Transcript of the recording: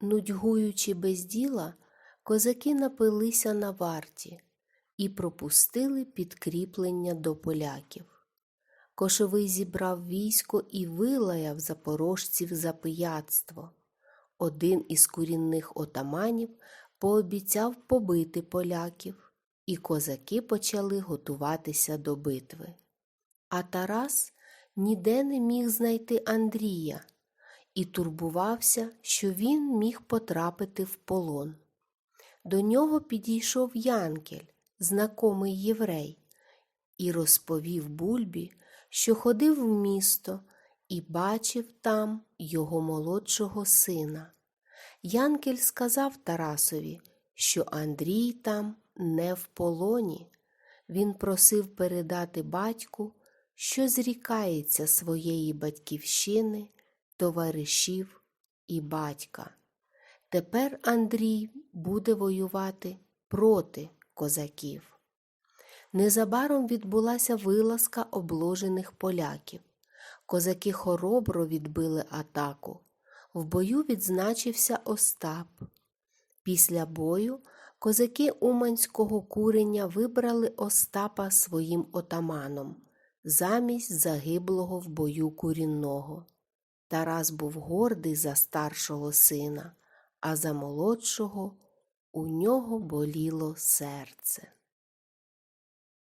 Нудьгуючи без діла, козаки напилися на варті і пропустили підкріплення до поляків. Кошовий зібрав військо і вилаяв запорожців за пияцтво. Один із курінних отаманів пообіцяв побити поляків, і козаки почали готуватися до битви. А Тарас ніде не міг знайти Андрія і турбувався, що він міг потрапити в полон. До нього підійшов Янкель, знакомий єврей, і розповів Бульбі, що ходив в місто і бачив там його молодшого сина. Янкель сказав Тарасові, що Андрій там не в полоні. Він просив передати батьку, що зрікається своєї батьківщини, товаришів і батька. Тепер Андрій буде воювати проти козаків. Незабаром відбулася вилазка обложених поляків. Козаки хоробро відбили атаку. В бою відзначився Остап. Після бою козаки Уманського курення вибрали Остапа своїм отаманом замість загиблого в бою курінного. Тарас був гордий за старшого сина, а за молодшого у нього боліло серце.